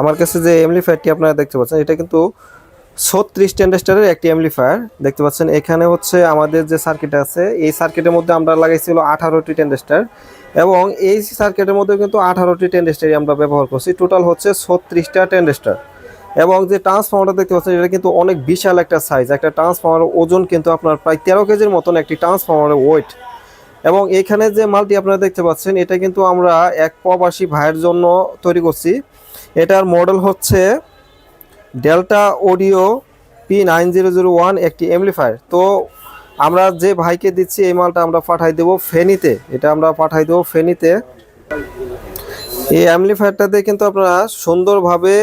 আমার কাছে যে এমলিফায়ারটি আপনারা দেখতে পাচ্ছেন, এটা কিন্তু ছত্রিশ টেন্ডেস্টারের একটি এমলিফায়ার দেখতে পাচ্ছেন, এখানে হচ্ছে আমাদের যে সার্কিট আছে, এই সার্কিটের মধ্যে আমরা লাগাইছিল আঠারোটি টেন্ডেস্টার এবং এই সার্কিটের মধ্যে কিন্তু আঠারোটি টেন্ডেস্টারই আমরা ব্যবহার করছি। টোটাল হচ্ছে ছত্রিশটা টেন্ডেস্টার এবং যে ট্রান্সফর্মারটা দেখতে পাচ্ছেন, এটা কিন্তু অনেক বিশাল একটা সাইজ একটা ট্রান্সফর্মারের ওজন কিন্তু আপনার প্রায় তেরো কেজির মতন একটি ট্রান্সফর্মারের ওয়েট এবং এখানে যে মালটি আপনারা দেখতে পাচ্ছেন, এটা কিন্তু আমরা এক প্রবাসী ভাইয়ের জন্য তৈরি করছি। এটার মডেল হচ্ছে Delta audio P nine zero zero one, একটি এমলিফায়ার তো আমরা যে ভাইকে দিচ্ছি, এই মালটা আমরা পাঠাই দেবো ফেনীতে। এটা আমরা পাঠাই দেবো ফেনীতে। এই অ্যামলিফায়ারটাতে কিন্তু আপনারা সুন্দরভাবে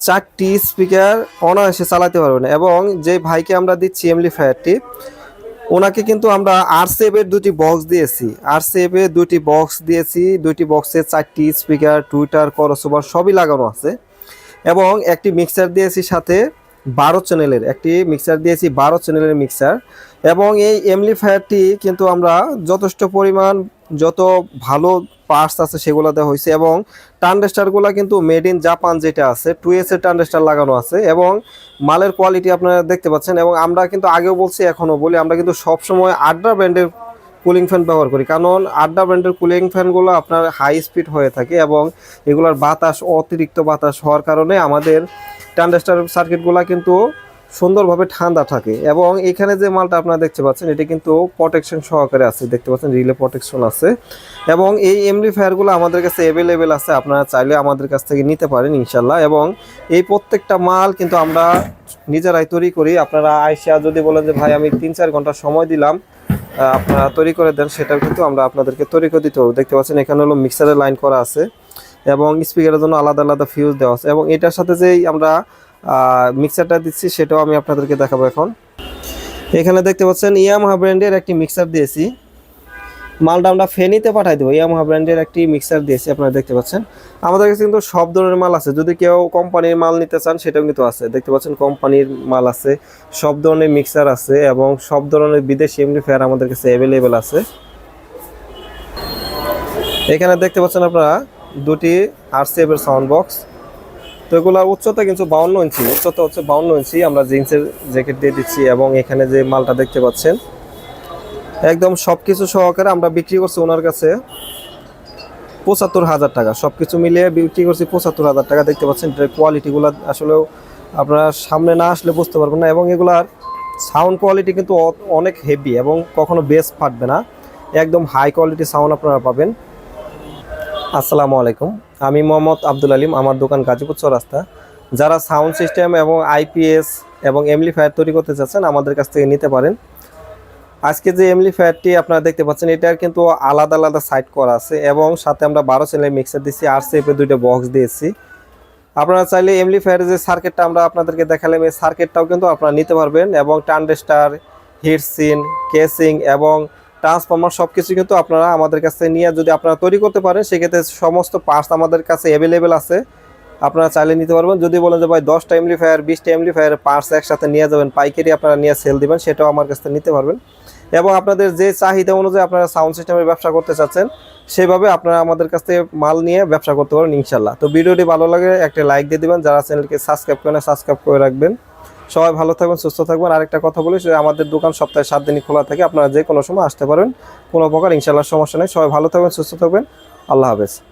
চারটি স্পিকার অনায়াসে চালাতে পারবেন এবং যে ভাইকে আমরা দিচ্ছি এমলিফায়ারটি ওনাকে কিন্তু আমরা আর সেভের দুটি বক্স দিয়েছি। আর সেভে দুটি বক্স দিয়েছি। দুটি বক্সে চারটি স্পিকার টুইটার করসোভার সবই লাগানো আছে। এবং একটি মিক্সার দিয়েছি সাথে বারো চ্যানেলের একটি মিক্সার দিয়েছি, বারো চ্যানেলের মিক্সার এবং এই এমলিফায়ারটি কিন্তু আমরা যথেষ্ট পরিমাণ যত ভালো পার্টস আছে সেগুলো দেওয়া হয়েছে এবং টান্ডেস্টারগুলো কিন্তু মেড ইন জাপান যেটা আছে টু এস এর টান্ডেস্টার লাগানো আছে এবং মালের কোয়ালিটি আপনারা দেখতে পাচ্ছেন এবং আমরা কিন্তু আগেও বলছি, এখনও বলি, আমরা কিন্তু সবসময় আড্ডা ব্র্যান্ডের কুলিং ফ্যান ব্যবহার করি। কারণ আড্ডা ব্র্যান্ডের কুলিং ফ্যানগুলো আপনার হাই স্পিড হয়ে থাকে এবং এগুলোর বাতাস, অতিরিক্ত বাতাস হওয়ার কারণে আমাদের টান্ডেস্টার সার্কিটগুলো কিন্তু সুন্দরভাবে ঠান্ডা থাকে। এবং এখানে যে মালটা আপনারা দেখতে পাচ্ছেন, এটি কিন্তু প্রোটেকশন সহকারে আছে। দেখতে পাচ্ছেন রিলে প্রোটেকশন আছে। এবং এই এমপ্লিফায়ারগুলো আমাদের কাছে অ্যাভেলেবেল আছে। আপনারা চাইলে আমাদের কাছ থেকে নিতে পারেন ইনশাল্লাহ এবং এই প্রত্যেকটা মাল কিন্তু আমরা নিজেরাই তৈরি করি। আপনারা আইসা যদি বলেন যে, ভাই, আমি তিন চার ঘণ্টা সময় দিলাম আপনারা তৈরি করে দেন সেটাও কিন্তু আমরা আপনাদেরকে তৈরি করে দিতে পারব। দেখতে পাচ্ছেন, এখানে হলো মিক্সারের লাইন করা আছে। এবং স্পিকারের জন্য আলাদা আলাদা ফিউজ দেওয়া আছে। এবং এটার সাথে যেই আমরা মিক্সারটা দিচ্ছি, সেটাও আমি আপনাদেরকে দেখাবো এখন। এখানে দেখতে পাচ্ছেন ইয়ামাহা ব্র্যান্ডের একটি মিক্সার দিয়েছি। মালটা আমরা ফেনীতে পাঠাই দেবো। ইয়ামাহা ব্র্যান্ডের একটি মিক্সার দিয়েছি, আপনারা দেখতে পাচ্ছেন। আমাদের কাছে কিন্তু সব ধরনের মাল আছে। যদি কেউ কোম্পানির মাল নিতে চান, সেটাও কিন্তু আছে। দেখতে পাচ্ছেন কোম্পানির মাল আছে। সব ধরনের মিক্সার আছে এবং সব ধরনের বিদেশি এমপ্লিফায়ার আমাদের কাছে অ্যাভেলেবেল আছে। এখানে দেখতে পাচ্ছেন আপনারা দুটি এর সাউন্ড বক্স তো এগুলোর উচ্চতা কিন্তু বাউন্ন ইঞ্চি। উচ্চতা হচ্ছে বাউন্ন ইঞ্চি। আমরা জিন্সের জ্যাকেট দিয়ে দিচ্ছি এবং এখানে যে মালটা দেখতে পাচ্ছেন, একদম সব কিছু সহকারে আমরা বিক্রি করছি ওনার কাছে পঁচাত্তর হাজার টাকা। সব কিছু মিলিয়ে বিক্রি করছি পঁচাত্তর হাজার টাকা। দেখতে পাচ্ছেন কোয়ালিটিগুলো আসলেও আপনারা সামনে না আসলে বুঝতে পারবেন না এবং এগুলার সাউন্ড কোয়ালিটি কিন্তু অনেক হেভি এবং কখনো বেস ফাটবে না। একদম হাই কোয়ালিটি সাউন্ড আপনারা পাবেন। আসসালামু আলাইকুম। আমি মোহাম্মদ আব্দুল আলিম, আমার দোকান গাজীপুর চৌরাস্তা। যারা সাউন্ড সিস্টেম এবং আইপিএস এবং এমলিফায়ার তৈরি করতে চাচ্ছেন, আমাদের কাছ থেকে নিতে পারেন। আজকে যে এমলিফায়ারটি আপনারা দেখতে পাচ্ছেন, এটার কিন্তু আলাদা আলাদা সাইড করা আছে এবং সাথে আমরা বারো চ্যানেলের মিক্সার দিচ্ছি আর সেপে দুইটা বক্স দিয়েছি। আপনারা চাইলে এমলিফায়ারের যে সার্কিটটা আমরা আপনাদেরকে দেখালাম, এই সার্কিটটাও কিন্তু আপনারা নিতে পারবেন এবং টান্ডেস্টার হিটসিন কেসিং এবং ট্রান্সফর্মার সব কিছু কিন্তু আপনারা আমাদের কাছে নিয়ে যদি আপনারা তৈরি করতে পারেন, সেক্ষেত্রে সমস্ত পার্টস আমাদের কাছে অ্যাভেলেবেল আছে। আপনারা চাইলে নিতে পারবেন। যদি বলেন যে, ভাই দশটা এমলিফায়ার বিশটা এমলিফায়ার পার্টস একসাথে নিয়ে যাবেন, পাইকারি আপনারা নিয়ে সেল দিবেন, সেটাও আমার কাছ নিতে পারবেন। এবং আপনাদের যে চাহিদা অনুযায়ী আপনারা সাউন্ড সিস্টেমের ব্যবসা করতে চাচ্ছেন, সেভাবে আপনারা আমাদের কাছ থেকে মাল নিয়ে ব্যবসা করতে পারেন ইনশাল্লাহ তো ভিডিওটি ভালো লাগে একটা লাইক দিয়ে দিবেন। যারা চ্যানেলকে সাবস্ক্রাইব করেন সাবস্ক্রাইব করে রাখবেন। সবাই ভালো থাকবেন, সুস্থ থাকবেন। আরেকটা কথা বলি আমাদের দোকান সপ্তাহে সাত দিনই খোলা থাকে। আপনারা যে কোনো সময় আসতে পারেন। কোনো প্রকার ইনশাল্লাহ সমস্যা নেই। সবাই ভালো থাকবেন, সুস্থ থাকবেন। আল্লাহ হাফেজ।